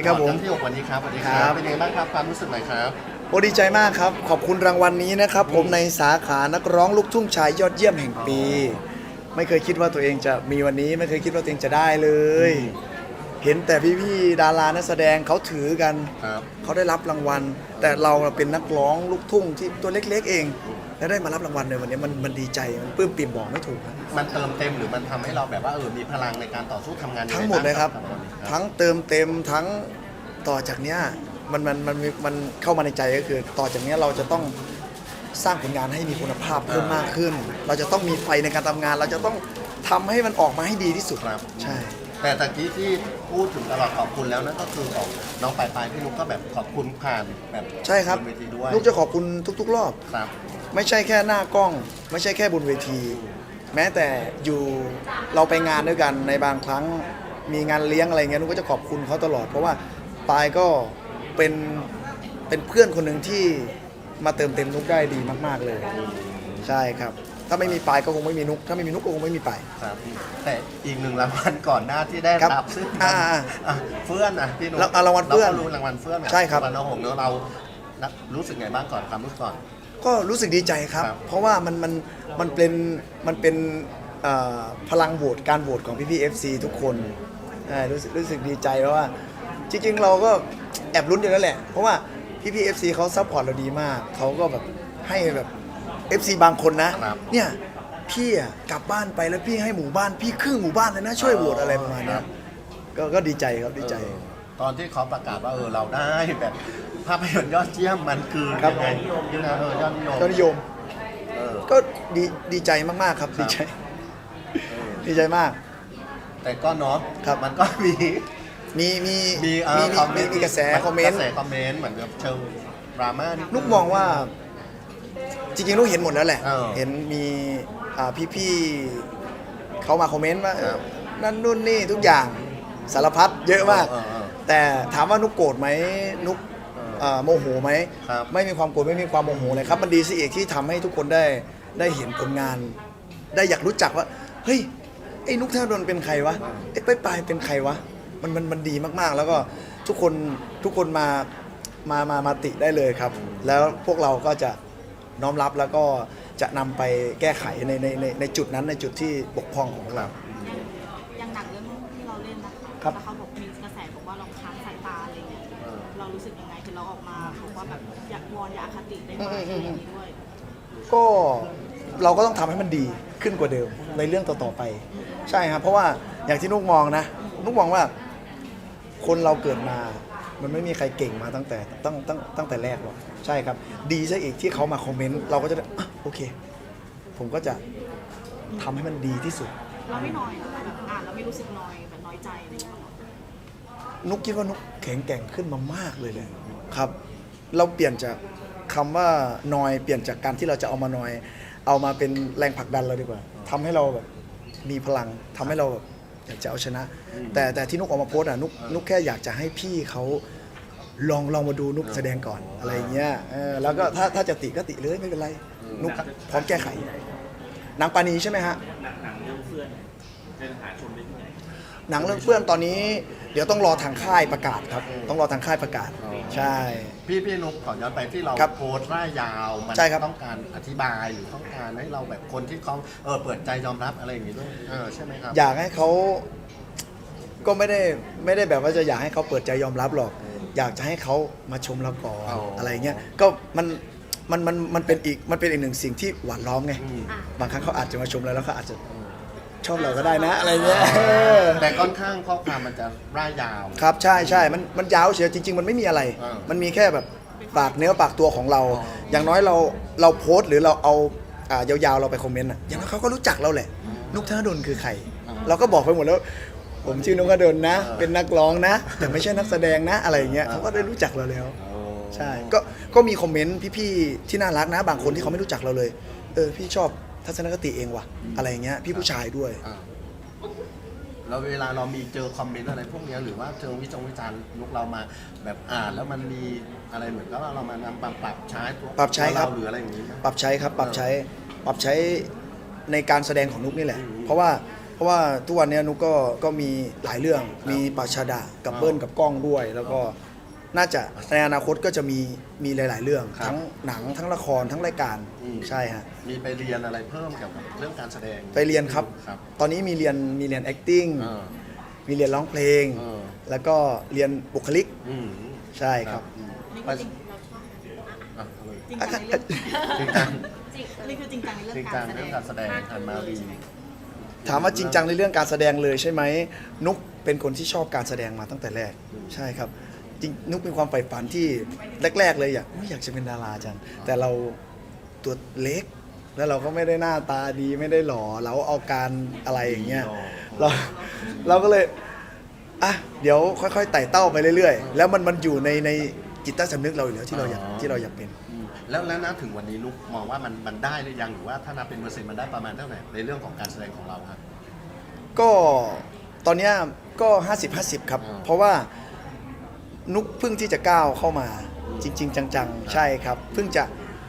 ดีครับผม พี่อกวันนี้ครับสวัสดีคครัรับบเป็นยังไงบ้างครับความรู้สึกหน่อยครับ โอ้ดีใจมากครับ ขอบคุณรางวัลนี้นะครับ ผมในสาขานักร้องลูกทุ่งชายยอดเยี่ยมแห่งปี ไม่เคยคิดว่าตัวเองจะมีวันนี้ ไม่เคยคิดว่าตัวเองจะได้เลย เห็นแต่พี่ๆดารานักแสดงเขาถือกันครับ เขาได้รับรางวัล แต่เราเป็นนักร้องลูกทุ่งที่ตัวเล็ก ๆ เอง แล้วได้มารับรางวัลในวันนี้มันมันดีใจมันปลื้มปิ่มบอกไม่ถูกครับ มันเติมเต็มหรือมันทำให้เราแบบว่าเออมีพลังในการต่อสู้ทำงานยังไงทั้งหมดเลยครับางวันนี้ ทั้งเติมเต็มทั้งต่อจากเนี้ยมันมันมันมีมันเข้ามาในใจก็คือ ต่อจากเนี้ยเราจะต้องสร้างผลงานให้มีคุณภาพเพิ่มมากขึ้น เราจะต้องมีไฟในการทำงาน เราจะต้องทำให้มันออกมาให้ดีที่สุดครับ ใช่ แต่ตะกี้ที่พูดถึงตลอดขอบคุณแล้วนั่นก็คือของน้องปลายปลายพี่นุ๊กก็แบบขอบคุณผ่านแบบใช่ครับนเวทีด้วยลูกจะขอบคุณทุก ๆ รอบ ครับ ไม่ใช่แค่หน้ากล้อง ไม่ใช่แค่บนเวที แม้แต่อยู่เราไปงานด้วยกันในบางครั้ง มีงานเลี้ยงอะไรเงี้ยนุกก็จะขอบคุณเขาตลอด เพราะว่าปายก็เป็นเป็นเพื่อนคนหนึ่งที่มาเติมเต็มนุกได้ดีมาก ๆเลย ใช่ครับ ถ้าไม่มีปายก็คงไม่มีนุก ถ้าไม่มีนุกก็คงไม่มีปาย ครับแต่อีกหนึ่งรางวัลก่อนหน้าที่ได้ครับรับซึ่งอ่าอะเฟื่อนอะพี่นุ๊กรางวัลเฟื่อนก็รู้รางวัลเฟื่อนอะใช่ครับรางวัลน้องหงส์เนอะเรารู้สึกไงบ้างก่อนความรู้สึกก่อน ก็รู้สึกดีใจครับ ครับ เพราะว่ามันมันมันเป็นมันเป็นเอ่อพลังโหวตการโหวตของพี่พี่เอฟซีทุกคน เอ่อรู้สึกรู้สึกดีใจเพราะว่า จริงๆ เราก็แอบลุ้นอยู่แล้วแหละ เพราะว่าพี่พี่เอฟซีเขาซัพพอร์ตเราดีมาก เขาก็แบบให้แบบ FC บางคนนะ ครับ เนี่ยพี่อะกลับบ้านไปแล้วพี่ให้หมู่บ้านพี่ครึ่งหมู่บ้านเลยนะช่วยโหวตอะไรประมาณเนี้ยก็ก็ดีใจครับดีใจ เออตอนที่เขาประกาศว่าเออเราได้แบบภาพยนตร์ยอดเยี่ยมมันคือครับ ยังไงนะเออยอดนิยมก็นิยม เออ ก็ดีดีใจมากๆครับครับ ดีใจเออดีใจมาก แต่ก็เนาะครับ มันก็มีมีมีมีเอ่มีอมีคอมเมมีนต์มีกระแสคอมเมนต์กระแสคอมเมนต์เหมือนกับเชิงดราม่านิดงลูกมองว่า จริงๆลูกเห็นหมดแล้วแหละ เออเห็นมีอ่าพี่ๆเขามาคอมเมนต์ว่าครับนั่นนู่นนี่ทุกอย่างสารพัดเยอะมาก เออเออแต่ถามว่านุกโกรธไหมนุกเออเอ่อโมโหไหมครับ ไม่มีความโกรธไม่มีความโมโหเลยครับ มันดีสิเอกที่ทำให้ทุกคนได้ได้เห็นผลงาน ได้อยากรู้จักว่าเฮ้ย ไอ้นุกธนดลเป็นใครวะไอ้ไปปลายเป็นใครวะมันมันมันดีมากๆ แล้วก็ทุกคนทุกคนมามามามาติได้เลยครับ แล้วพวกเราก็จะน้อมรับแล้วก็จะนำไปแก้ไขในในในในจุดนั้นในจุดที่บกพร่องของเรา อย่างหนังเรื่องที่เราเล่นนะคะครับ แล้วเขาบอกมีกระแสบอกว่าเราค้างสายตาอะไรเงี้ยเออเรารู้สึกยังไงคือเราออกมาบอกว่าแบบอยากวอนอย่าอคติได้ไหมอะไรอย่างนี้ด้วยก็เราก็ต้องทำให้มันดีขึ้นกว่าเดิมในเรื่องต่อๆไป ใช่ครับเพราะว่าอย่างที่นุกมองนะนุกมองว่า คนเราเกิดมา มันไม่มีใครเก่งมาตั้งแต่ตั้งตั้งตั้งแต่แรกหรอกใช่ครับ ดีซะอีกที่เขามาคอมเมนต์เราก็จะได้อะโอเค ผมก็จะทำให้มันดีที่สุด เราไม่น้อยเหรอแบบอ่านเราไม่รู้สึกน้อยแบบน้อยใจอะไรอย่างเงี้ยหรอนุกคิดว่านุกแข็งแกร่งขึ้นมามากเลยเลยครับ เราเปลี่ยนจากคำว่านอยเปลี่ยนจากการที่เราจะเอามานอย เอามาเป็นแรงผลักดันเราดีกว่าทำให้เราแบบ มีพลังทำให้เราแบบอยากจะเอาชนะ แต่แต่ที่นุกออกมาโพสต์อะนุกนุกแค่อยากจะให้พี่เขาลองลองมาดูนุกแสดงก่อนอะไรอย่างเงี้ยเออแล้วก็ถ้าถ้าจะติก็ติเลยไม่เป็นไร นุกพร้อมแก้ไขหนังปานีใช่ไหมฮะ หนังหนังเรื่องเพื่อนจะหาชมได้ที่ไหนหนังเรื่องเพื่อนตอนนี้ เดี๋ยวต้องรอทางค่ายประกาศครับ ต้องรอทางค่ายประกาศอ๋อใช่ พี่พี่นุ๊กขอย้อนไปที่เราครับโพสต์ร่ายยาวมันใช่ครับ ต้องการอธิบายหรือต้องการให้เราแบบคนที่เขาเออเปิดใจยอมรับอะไรอย่างงี้ด้วยเออใช่ไหมครับ อยากให้เขาก็ไม่ได้ไม่ได้แบบว่าจะอยากให้เขาเปิดใจยอมรับหรอก อยากจะให้เขามาชมเราก่อนอ๋อออะไรเงี้ยก็มันมันมันมันเป็นอีกมันเป็นอีกหนึ่งสิ่งที่หวานล้อมไงอืม บางครั้งเขาอาจจะมาชมเราแล้วเขาอาจจะ ชอบเราก็ได้นะอะไรเงี้ยเออแต่ค่อนข้างข้อความมันจะร่ายยาว ครับใช่ใช่มันมันยาวเฉียวจริง ๆ มันไม่มีอะไร อ่ามัมันมีแค่แบบปากเนื้อปากตัวของเรา อ๋ออ อย่างน้อยเราเราโพสต์หรือเราเอาอ่ายาวๆเราไปคอมเมนต์อะอย่างน้อยเขาก็รู้จักเราแหละ นุกธนดลคือใครเราก็บอกไปหมดแล้ว ผมชื่อนุกธนดลนะเป็นนักร้องนะ แต่ไม่ใช่นักแสดงนะอะไรอย่างเงี้ยเขาก็ได้รู้จักเราแล้วใช่ ก็ ก็มีคอมเมนต์พี่ๆ ที่น่ารักนะ บางคนที่เขาไม่รู้จักเราเลย เออ พี่ชอบ ทัศนคติเองว่ะ อะไรอย่างเงี้ยพี่ผู้ชายด้วย อ่าแล้วเวลาเรามีเจอคอมเมนต์อะไรพวกเนี้ยหรือว่าเจอวิจงวิจารณ์นุกเรามา แบบอ่านแล้วมันมีอะไรเหมือนกับว่าเรามานำปรับปรับใช้ตัวปรับใช้ครับ ตัวเาหรืออะไรอย่างนี้ไหม ปรับใช้ครับปรับใช้ปรับใช้ในการแสดงของนุกนี่แหละ อืมเพราะว่าราะว่าทุกวันเนี้ยนุกก็ก็มีหลายเรื่องมีปาชาดะกับเบิ้ลกับกล้องด้วย แล้วก็ น่าจะในอนาคตก็จะมีมีหลาย ๆ เรื่อง ครับ ทั้งหนังทั้งละครทั้งรายการอืมใช่ฮะ มีไปเรียนอะไรเพิ่มเกี่ยวกับเรื่องการแสดงไปเรียนครับ ครับตอนนี้มีเรียนมีเรียน acting เออมีเรียนร้องเพลง เออแล้วก็เรียนบุคลิกอืมใช่ครับ อืมนี่ไปคือจริงเราชอบอะเอาเลยจริงจังในเรื่องจริงจัง จริงนี่คือจริงจังในเรื่อจริงงกาจัรงแสดเรื่องงการแสดงหันมาดีถามว่าจริงจังในเรื่องการแสดงเลยใช่ไหมนุกเป็นคนที่ชอบการแสดงมาตั้งแต่แรก อืม ใช่ครับ จริงนุกเป็นความใฝ่ฝันที่แรก ๆ เลยอยากไม่อยากจะเป็นดาราจังแต่เราตัวเล็ก แล้วเราก็ไม่ได้หน้าตาดีไม่ได้หล่อเราเอาการอะไรอย่างเงี้ยเราเราก็เลยอะเดี๋ยวค่อยๆไต่เต้าไปเรื่อยๆ แล้วมันมันอยู่ในในจิตใต้สำนึกเราอยู่แล้วที่เราอยากที่เราอยากเป็น อืมแล้วแล้วนะถึงวันนี้นุกมองว่ามันมันได้หรือยังหรือว่าถ้านับเป็นเปอร์เซ็นต์มันได้ประมาณเท่าไหร่ในเรื่องของการแสดงของเราครับ ก็ตอนเนี้ยก็ 50 50 ครับ อ่า เพราะว่า นุกเพิ่งที่จะก้าวเข้ามาจริง ๆ จังๆ ใช่ครับ เพิ่งจะ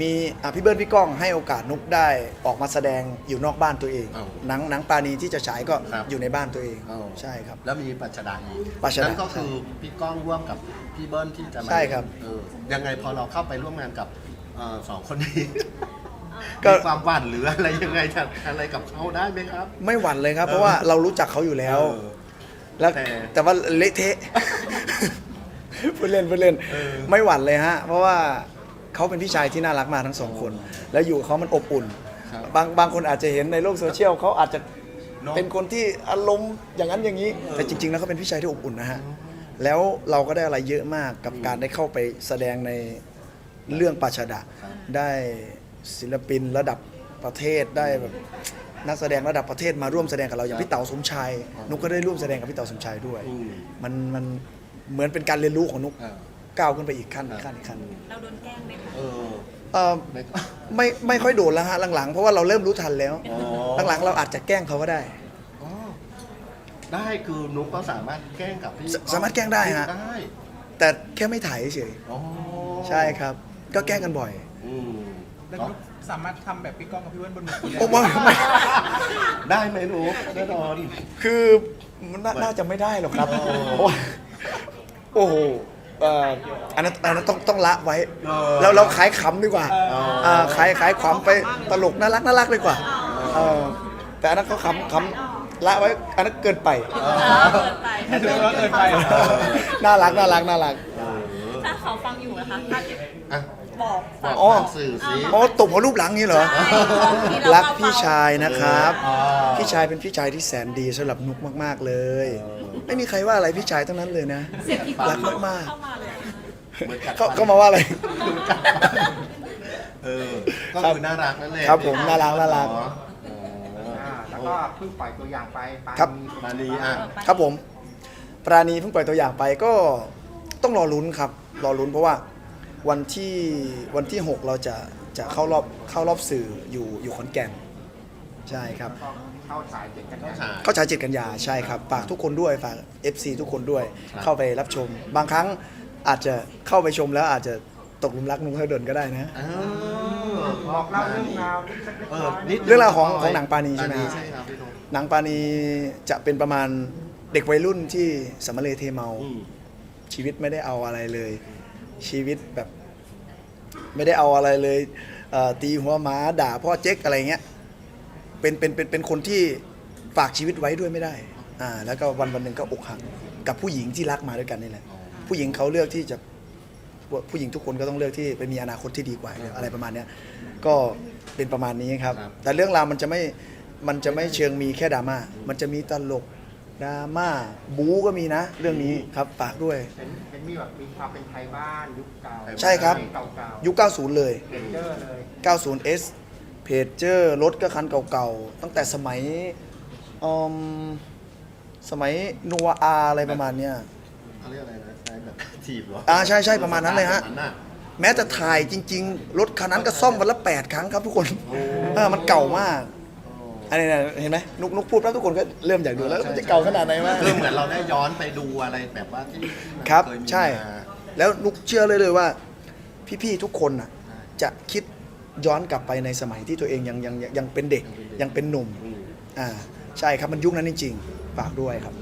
มีอะพี่เบิร์ดพี่ก้องให้โอกาสนุกได้ออกมาแสดงอยู่นอกบ้านตัวเองอ้าวหนังหนังปาณีที่จะฉายก็ครับอยู่ในบ้านตัวเองอ้าว ใช่ครับ แล้วมีปัจจดาอีกปัจจดานั่นก็คือพี่ก้องร่วมกับพี่เบิ้ลที่จะมาใช่ครับ เออยังไงพอเราเข้าไปร่วมงานกับเอ่อสองคนนี้ก็มีความหวั่นหรืออะไรยังไงจะอะไรกับเขาได้ไหมครับ ไม่หวั่นเลยครับ เพราะว่าเรารู้จักเขาอยู่แล้ว เออ แล้วแต่ แต่ว่าเละเทะ พูดเล่นพูดเล่นเออไม่หวั่นเลยฮะ เพราะว่าเขาเป็นพี่ชายที่น่ารักมากทั้งสองคน แล้วอยู่กับเขามันอบอุ่นครับบางบางคนอาจจะเห็นในโลกโซเชียลเขาอาจจะเนอะเป็นคนที่อารมณ์อย่างนั้นอย่างนี้ แต่จริง ๆ แล้วเขาเป็นพี่ชายที่อบอุ่นนะฮะ แล้วเราก็ได้อะไรเยอะมากกับการได้เข้าไปแสดงในเรื่องปาชาดะครับได้ศิลปินระดับประเทศได้แบบนักแสดงระดับประเทศมาร่วมแสดงกับเราอย่างพี่เต๋าสมชายนุกก็ได้ร่วมแสดงกับพี่เต๋าสมชายด้วยอืมมันมัน เหมือนเป็นการเรียนรู้ของนุกอ่า ก้าวขึ้นไปอีกขั้นอีกขั้นอีกขั้นเราโดนแกล้งไหมคะเออเอ่อไม่ไม่ไม่ค่อยโดนแล้วฮะหลังๆ เพราะว่าเราเริ่มรู้ทันแล้ว อ๋อหลังๆเราอาจจะแกล้งเขาก็ได้ อ๋อได้คือนุกก็สามารถแกล้งกับพี่สสามารถแกล้งได้ฮะ ได้แต่แค่ไม่ถ่ายเฉยอ๋อๆใช่ครับ ก็แกล้งกันบ่อยอืมแล้วนุ๊กสามารถทำแบบพี่ก้องกับพี่เบิ้ลบนเวทีได้โอ้ไม่ไม่ได้ไหมนุกแน่นอน คือมันน่าน่าจะไม่ได้หรอกครับอ๋อเพราะว่า โอ้โหเอ่ออันนั้นอันนั้นต้องต้องละไว้ เออแล้วเราขายขำดีกว่าอ๋ออ่าขายขายขำไปตลกน่ารักน่ารักดีกว่าเออแต่อันนั้นเขาขำขำละไว้ อันนั้นเกินไป เกินไปถ้าถือว่าเกินไปน่ารักน่ารักน่ารักเออถ้าเขาฟังอยู่นะคะถ้าอะ บอกบฝาอกกอ๋อผ่านสื่อสิอ๋อตบหัวรูปหลังนี่เหรอรักพี่ชายนะครับ อ๋อพี่ชายเป็นพี่ชายที่แสนดีสำหรับนุกมาก ๆ เลย ไม่มีใครว่าอะไรพี่ชายทั้งนั้นเลยนะ เสียงที่รักเข้ามากเข้ามาเลย หมือนกัดๆเขาฟันเขามาว่าอะไร เออ ก็คือน่ารักนั่นแหละครับผมน่ารักน่ารัก อ๋ออ่าแล้วก็เพิ่งปล่อยตัวอย่างไปปาครับ นีมาดีอะ ครับผม ปราณีเพิ่งปล่อยตัวอย่างไปก็ต้องรอลุ้นครับ รอลุ้นเพราะว่า วันที่วันที่ 6 เราจะจะเข้ารอบเข้ารอบสื่ออยู่อยู่ขอนแก่นใช่ครับแล้วก็เข้าฉายเจ็ดกันเข้ายาฉายเข้าฉายเจ็ดกันยาใช่ครับฝากทุกคนด้วยฝาก FC ทุกคนด้วยครับ เข้าไปรับชม บางครั้งอาจจะเข้าไปชมแล้วอาจจะตกหลุมรักนุ้งเท่าเดินก็ได้นะ เออบอกเล่าเรื่องราวนิดสักเล็กเอน้ออยนิดเรื่องราวของของหนังปาณีใช่ไหม ใช่ครับพี่นุ๊กหนังปาณีจะเป็นประมาณเด็กวัยรุ่นที่สำมะเลเทเมาอืมชีวิตไม่ได้เอาอะไรเลย ชีวิตแบบ ไม่ได้เอาอะไรเลยเอ่อตีหัวหมาด่าพ่อเจ๊กอะไรเงี้ยเป็นเป็นเป็นเป็นคนที่ฝากชีวิตไว้ด้วยไม่ได้อ่าแล้วก็วันวันหนึ่งก็อกหักกับผู้หญิงที่รักมาด้วยกันนี่แหละผู้หญิงเขาเลือกที่จะ ผู้หญิงทุกคนก็ต้องเลือกที่ไปมีอนาคตที่ดีกว่าอะไรประมาณเนี้ยก็เป็นประมาณนี้ครับครับแต่เรื่องราวมันจะไม่มันจะไม่เชิงมีแค่ดราม่ามันจะมีตลก ดราม่าบู๊ก็มีนะ เรื่องนี้ครับฝากด้วย เห็นเห็นมีแบบมีความเป็นไทยบ้านยุคเก่าใช่ครับ เก่ายุค 90 เลยๆเป็นเจอร์เลย 90S เพจเจอร์รถก็คันเก่าๆ ตั้งแต่สมัยอืมสมัยนัวอาอะไรประมาณเนี้ย เขาเรียกอะไรนะใช้แบบถีบเหรออ่าใช่ใช่ประมาณนั้นเลยฮะประมาณน่แม้แต่ถ่ายจริง ๆ รถคันนั้นก็ซ่อมวันละ 8 ครั้งครับทุกคนเออมันเก่ามาก อันนี้นะเห็นไหมนุกนุกพูดแล้วทุกคนก็เริ่มอยากดูแล้วมันจะเก่าขนาดไหนวะ คือเหมือนเราได้ย้อนไปดูอะไรแบบว่าที่ที่มันครับ เคยมีใช่ มาแล้วนุกเชื่อเลยเลยว่า พี่ๆทุกคนน่ะจะคิดย้อนกลับไปในสมัยที่ตัวเองยังยังยังยังเป็นเด็กยังเป็นหนุ่ม อืม อ่า ใช่ครับมันยุคนั้นจริงๆฝากด้วยครับ